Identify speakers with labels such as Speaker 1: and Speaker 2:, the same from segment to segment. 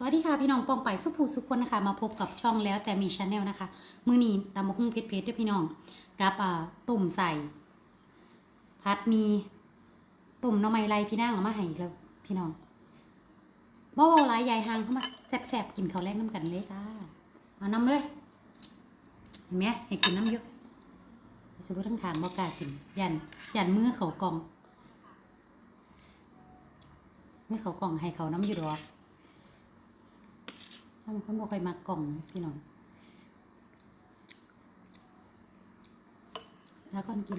Speaker 1: สวัสดีค่ะพี่น้องปองไปสุภูสุคนนะคะ มาพบกับช่องแล้วแต่มีชาแนลนะคะ มือนี้ตำมะฮุ่งเพชรเพชรด้วยพี่น้องกับอ่าต้มใส่พัดมีต้มน้ำไม้ไรพี่นางเอามาให้อีกแล้วพี่น้องบ่าหลายยายหางเข้ามาแสบๆกินเขาแรกน้ำกันเลยจ้าเอาน้ำเลยเห็นไหมให้กินน้ำเยอะสุภทั้งทางบ่กล้ากิน ยันยันมือเขากองมือเขากองให้เขาน้ำอยู่ดอ กถ้ามันคนบอกใครมากล่องนะพี่น้องแล้วก็กิน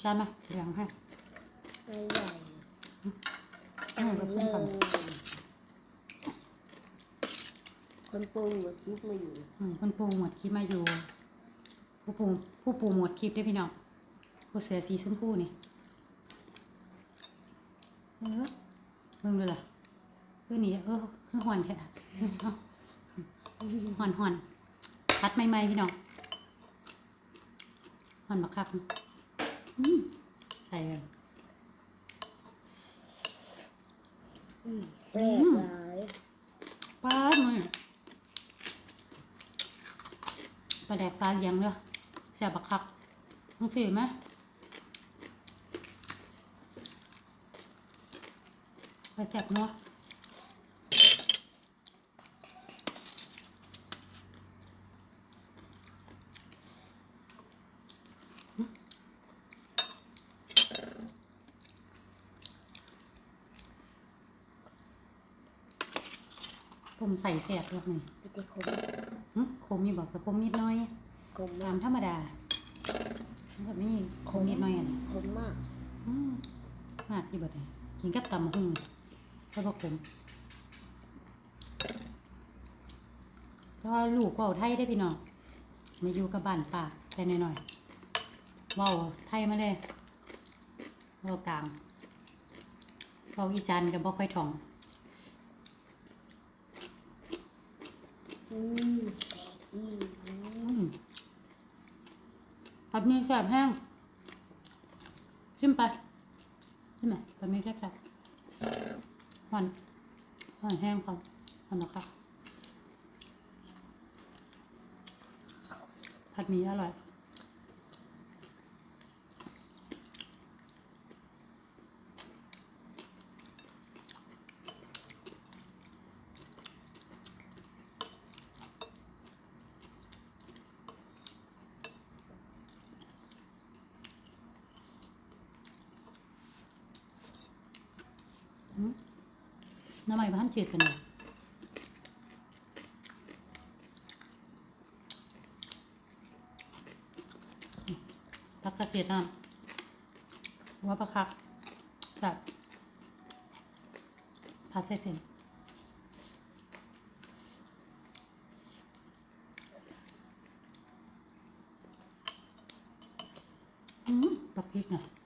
Speaker 1: ชานมาเลี้ยงให้
Speaker 2: ไม่ใหญ่
Speaker 1: ให้เรา
Speaker 2: เล
Speaker 1: เพื่อนก่อน
Speaker 2: ยคนปรุงหมดคิดมาอยู่
Speaker 1: อืมคุณปูหมวดคลิปมาอยู่ ผู้ปูผู้ปูหมวดคลิปด้วยพี่น้องผู้เสียสีชมพูนี่ เออเบิ่งเลยล่ะเพื่อนี่เออคือหอนแค่หอนหอนพัดใหม่ๆพี่น้องหอนบักคับใส่เลย
Speaker 2: แซ่บหลาย
Speaker 1: ปลาหน่อยปลาแดกปลาเลี้ยงเด้อแซ่บบักคักต้องถือไหมปลา แซ่บเนาะผมใส่แซ่บด้วยนี่
Speaker 2: พี่จะคม
Speaker 1: หึคมมีบอกแต่คมนิดหน้อย
Speaker 2: คม
Speaker 1: ตามา
Speaker 2: มก
Speaker 1: ธรรมดาแบบนี้คมนิดหน้อยอะ
Speaker 2: คมมาก
Speaker 1: อืมมากที่บดเลยกินกับตำหุ่ง ก็บอกผมก็ลูกก็เอาไทยได้พี่น้องมาอยู่กับบ้านป่าแต่หน่อยๆเว้าไทยมาเลยเว้ากลางเว้าอีสานกับบ่ค่อยถ่องผัดหมีแซ่บแห้งขึ้นไปขึ้นไหมผัดหมีแซ่บแซ่บ หวานหวานแห้งครับหวานนะคะผัดหมีอร่อย น้ำมันบ้านจืดกันหน่อยพักกระเทียมน้ำว่าปลาคักแบบผัดเส้นเส้นอืมปักพริกหน่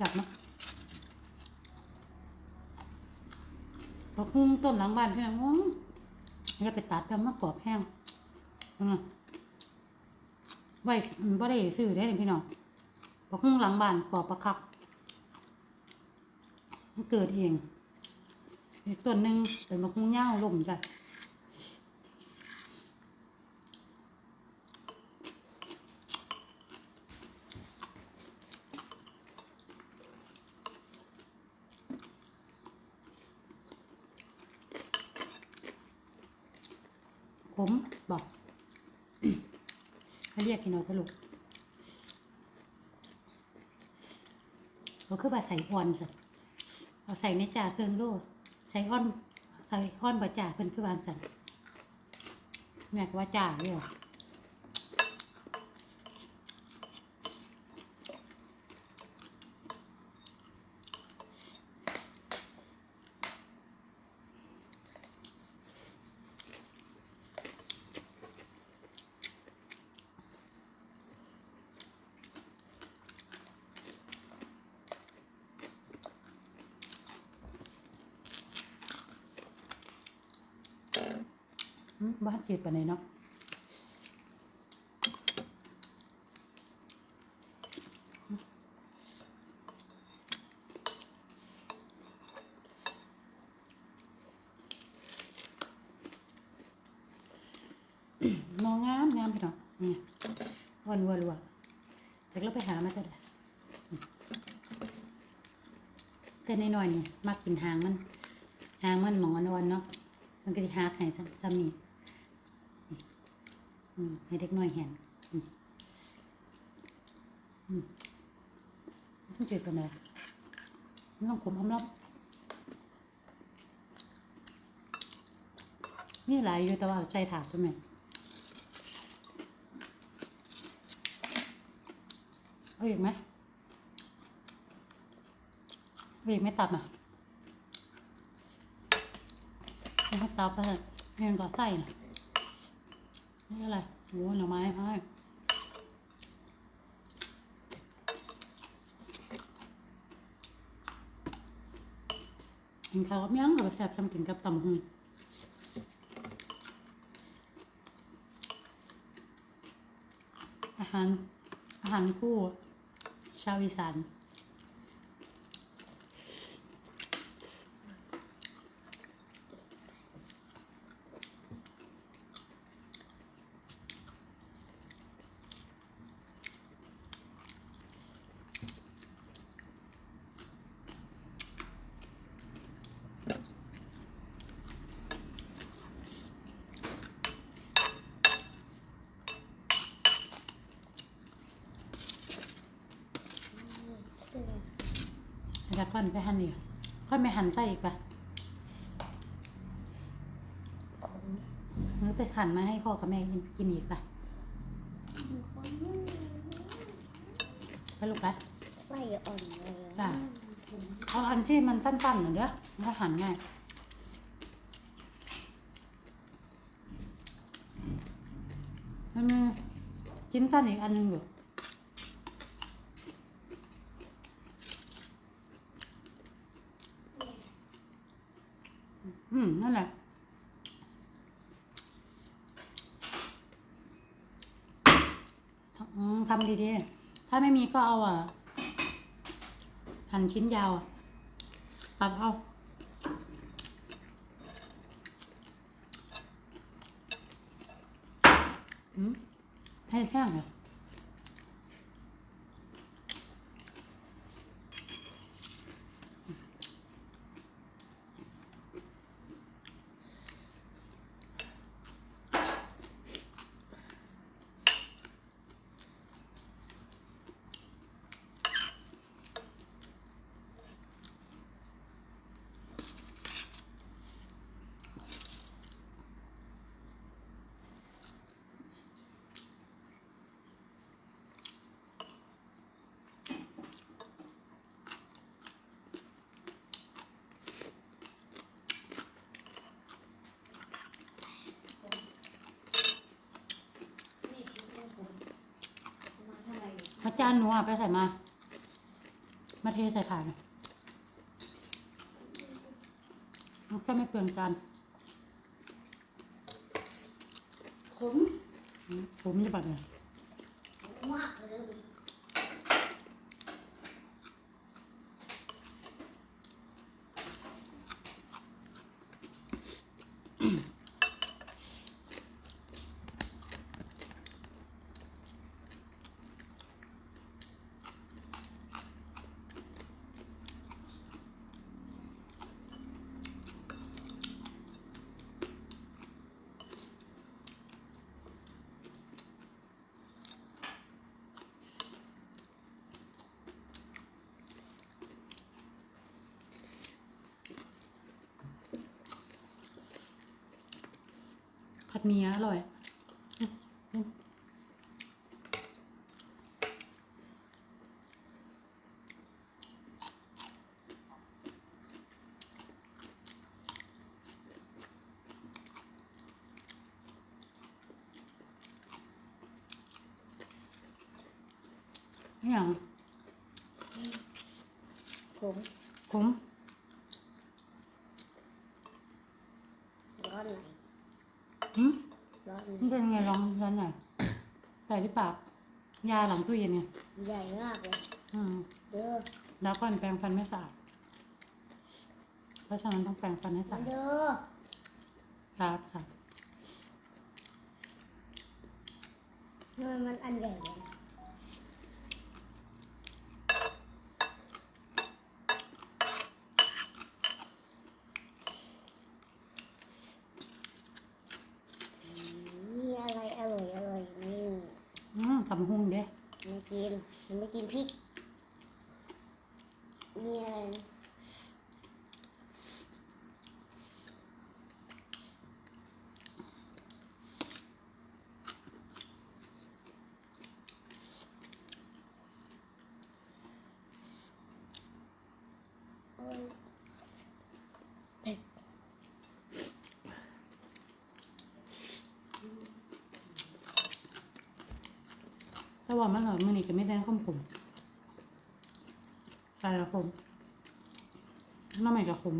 Speaker 1: จับเนาะเราคุ้งต้นหลังบ้านพี่น้องอย่าไปตัดกันมากรอบแห้งอืมไว้บ่ได้ซื้อได้เลยพี่น้องบักคุ้งหลังบ้านกรอบประคักมันเกิดเองอีกต้นหนึ่งเป็นบักคุ้งเง่าลมจ้ะ มบอกเขาเรียกพี่น้องสรุปเขาคือว่าใส่อ่อนสิเอาใส่ในจ่าเครื่องโล่ใส่อ่อน ใส่อ่อนบ่จ่าเพิ่นคือวางสันแม่ก็ว่าจ่าเนี่ยเหรอ อืมบ้าน จืดปานไหนเนาะมองงามงามพี่น้องนี่วันวัวรัวจากเราไปหามาแต่ละแต่นน้อยๆนี่มักกินหางมัน หางมันหมองอ่อนๆเนาะมันก็จะหาให้ซ้ำซ้ำนี่นี่ ให้เด็กน้อยเห็นอืมอืมมันจืดกันเลยนต้องขมหอมรอบมีหลายอยู่แต่ว่าใจถาดใช่ไหมเอาอีกไหมเอาอีกไม่ตับอะให้าตับไปเถอะเงินก็ใส่นะ นี่อะไรโอ้หน่อไม้ให้กินข้าวกับยังกับแซ่บทำกินกับตำหงอาหารอาหารคู่ชาวอีสาน แล้วก่อนไปหั่นอีกค่อยไม่หั่นใส่อีกปะ
Speaker 2: ขม
Speaker 1: หรือไปหั่นมาให้พ่อกับแม่กินกินอีกปะไปลูกปะ
Speaker 2: ไส้อ่อนเลย
Speaker 1: จ้ะเอาอันที่มันสั้นๆหน่อยเด้อมันก็หั่นง่ายมันมีชิ้นสั้นอีกอันหนึงอยู่ อืม นั่นแหละทำดีๆ ถ้าไม่มีก็เอาอะ หั่นชิ้นยาวอะตัดเอาอืมให้แท่งเหรออานหนูอะไปใส่มา มาเทใส่ถาดมันก็ไม่เปลืองจาน
Speaker 2: ผม
Speaker 1: อืมผมจะบัดเลย
Speaker 2: มากเลย
Speaker 1: ผัดหมีอร่อยอืมอืมนี่อย่าง
Speaker 2: ขม
Speaker 1: ผม
Speaker 2: ร้อนไหล
Speaker 1: หืม
Speaker 2: ร้อน
Speaker 1: มันเป็นไงลองร้อนหน่อยใส่ที่ปากยาหลังตู้เย็นไง
Speaker 2: ใหญ่มากเลย
Speaker 1: อืม
Speaker 2: เด้อ
Speaker 1: แล้วก่อนแปรงฟันไม่สะอาดเพราะฉะนั้นต้องแปรงฟันให้สะอาด
Speaker 2: เด้อ
Speaker 1: ครับค่ะ
Speaker 2: ทำไมมันอันใหญ่เลยนะอืมมีอะไรอร่อยอร่อยนี่
Speaker 1: อืมทำหุ้งเด้
Speaker 2: ไม่กินมันไม่กินพริก มีอะไรนะโอ้ย
Speaker 1: แต่ ว่ามันเหรอมันนี่ก็ไม่ได้ข้มขมใส่ละขมน้ำใหม่กับขม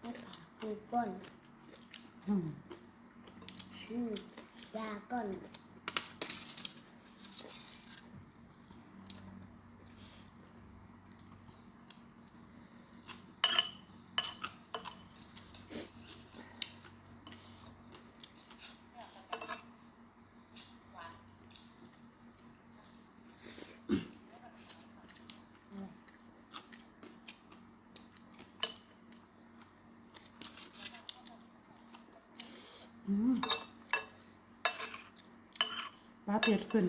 Speaker 2: ไม่ผ่าคือก้อน
Speaker 1: อืม
Speaker 2: ชื่อยาก้อน
Speaker 1: ปลาเผ็ดขึ้น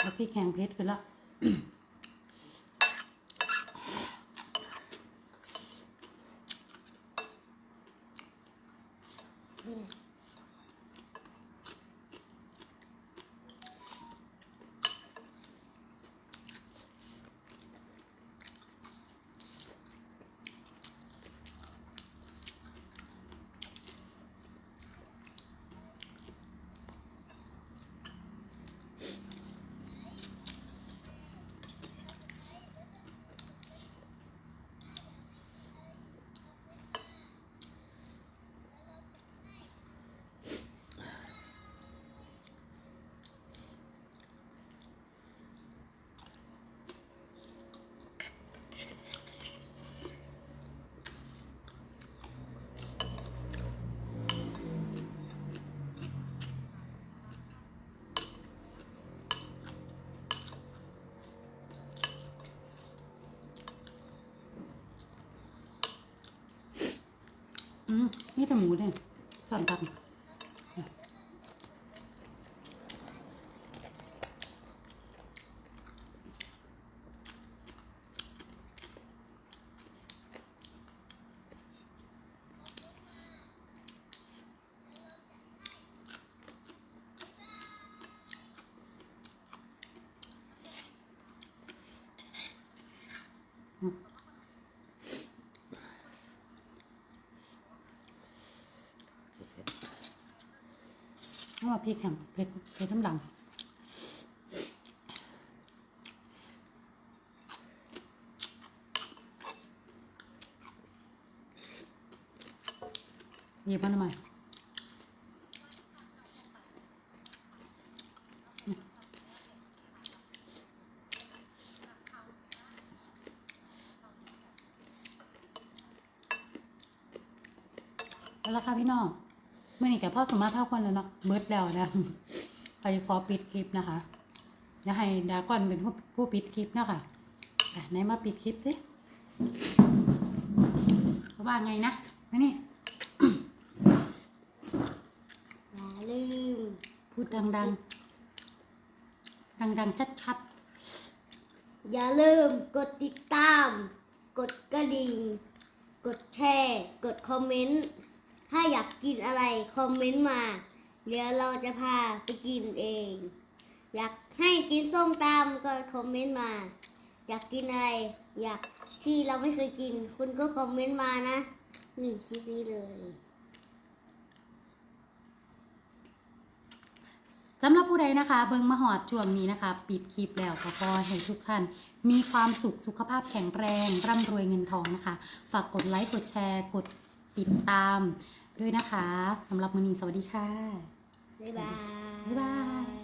Speaker 1: แล้วพี่แข็งเผ็ดขึ้นละ อืมนี่แต่ หมูเนี่ยส่วนตัน ว่าพี่แข็งเผ็ดเผ็ดน้ำหลังหยิบมันทำไมเอาละค่ะพี่น้อง มื่อนี้แกพ่อสมมาเท่าคนแล้วเนาะเบิร์ดแล้วนะไปขอปิดคลิปนะคะเดี๋ยวให้ดากอนเป็นผู้ผู้ปิดคลิปเนาะค่ะอะไหนมาปิดคลิปสิเขาว่าไงนะมานี่
Speaker 2: อย่าลืม
Speaker 1: พูดดังๆ ดังๆ ชัด
Speaker 2: อย่าลืมกดติดตาม กดกระดิ่ง กดแชร์ กดคอมเมนต์ ถ้าอยากกินอะไรคอมเมนต์มาเดี๋ยวเราจะพาไปกินเอง อยากให้กินส้มตำก็คอมเมนต์มา อยากกินอะไร อยากที่เราไม่เคยกิน คุณก็คอมเมนต์มานะนี่คลิปนี้เลย
Speaker 1: สำหรับผู้ใดนะคะ เบิงมาหอดช่วงนี้นะคะ ปิดคลิปแล้วขอพรให้ทุกท่านมีความสุขสุขภาพแข็งแรง ร่ำรวยเงินทองนะคะ ฝากกดไลค์กดแชร์ กดติดตาม ด้วยนะคะสำหรับมือนีสวัสดีค่ะ
Speaker 2: บ๊ายบาย
Speaker 1: บ๊ายบาย